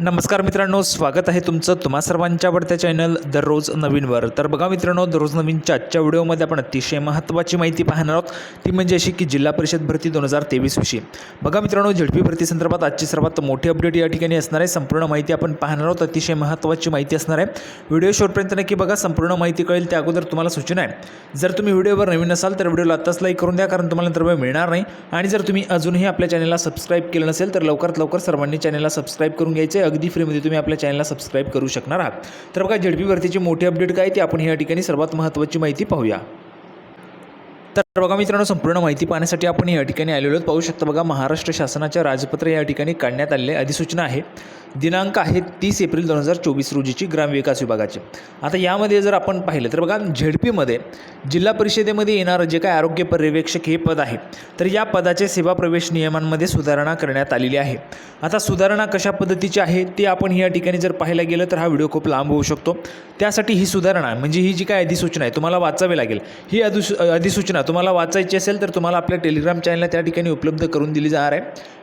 नमस्कार मित्रांनो स्वागत आहे तुमचं तुम्हा सर्वांच्या आवडत्या चॅनल दररोज नवीनवर. तर बघा मित्रांनो दररोज नवीनच्या आजच्या व्हिडिओमध्ये आपण अतिशय महत्त्वाची माहिती पाहणार आहोत. ती म्हणजे अशी की जिल्हा परिषद भरती दोन हजार तेवीसविषयी बघा मित्रांनो झडपी भरती संदर्भात आजची सर्वात मोठी अपडेट या ठिकाणी असणार आहे. संपूर्ण माहिती आपण पाहणार आहोत. अतिशय महत्त्वाची माहिती असणार आहे. व्हिडिओ शेवटपर्यंत नक्की बघा. संपूर्ण माहिती कळेल त्या अगोदर तुम्हाला सूचना आहे. जर तुम्ही व्हिडिओवर नवीन असाल तर व्हिडिओला आत्ताच लाईक करून द्या कारण तुम्हाला नंतर वेळ मिळणार नाही. आणि जर तुम्ही अजूनही आपल्या चॅनलला सबस्क्राईब केलं नसेल तर लवकरात लवकर सर्वांनी चॅनलला सबस्क्राईब करून घ्यायचे अगदी फ्रीमध्ये तुम्ही आपल्या चॅनलला सबस्क्राईब करू शकणार आहात. तर बघा झडपी भरतीचे मोठी अपडेट काय ते आपण या ठिकाणी सर्वात महत्त्वाची माहिती पाहूया. तर तर बघा मित्रांनो संपूर्ण माहिती पाहण्यासाठी आपण या ठिकाणी आलेलो आहोत. पाहू शकता बघा महाराष्ट्र शासनाच्या राजपत्र या ठिकाणी काढण्यात आलेले अधिसूचना आहे. दिनांक आहे तीस एप्रिल दोन हजार चोवीस रोजीची ग्रामविकास विभागाची. आता यामध्ये जर आपण पाहिलं तर बघा झेडपीमध्ये जिल्हा परिषदेमध्ये येणारं जे काय आरोग्य पर्यवेक्षक हे पद आहे तर या पदाचे सेवा प्रवेश नियमांमध्ये सुधारणा करण्यात आलेली आहे. आता सुधारणा कशा पद्धतीची आहे ते आपण या ठिकाणी जर पाहायला गेलं तर हा व्हिडिओ खूप लांब होऊ शकतो. त्यासाठी ही सुधारणा म्हणजे ही जी काय अधिसूचना आहे तुम्हाला वाचावी लागेल. ही अधिसू अधिसूचना तुम्हाला तुम्हाला वाचायची असेल तर तुम्हाला आपल्या टेलिग्राम चॅनलला त्या ठिकाणी उपलब्ध करून दिली जाणार आहे.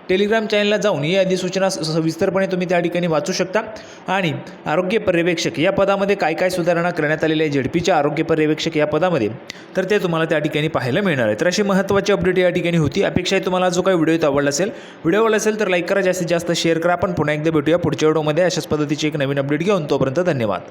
टेलिग्राम चॅनलला जाऊन ही अधिसूचना सविस्तरपणे तुम्ही त्या ठिकाणी वाचू शकता. आणि आरोग्य पर्यवेक्षक या पदामध्ये काय काय सुधारणा करण्यात आलेल्या आहे झेडपीच्या आरोग्य पर्यवेक्षक या पदामध्ये तर ते तुम्हाला त्या ठिकाणी पाहायला मिळणार आहे. तर अशी महत्त्वाची अपडेट या ठिकाणी होती. अपेक्षा आहे तुम्हाला जो काही व्हिडिओ आवडला असेल व्हिडिओ आवडला असेल तर लाईक करा जास्तीत जास्त शेअर करा. आपण पुन्हा एकदा भेटूया पुढच्या व्हिडिओमध्ये अशाच पद्धतीची एक नवीन अपडेट घेऊन तोपर्यंत धन्यवाद.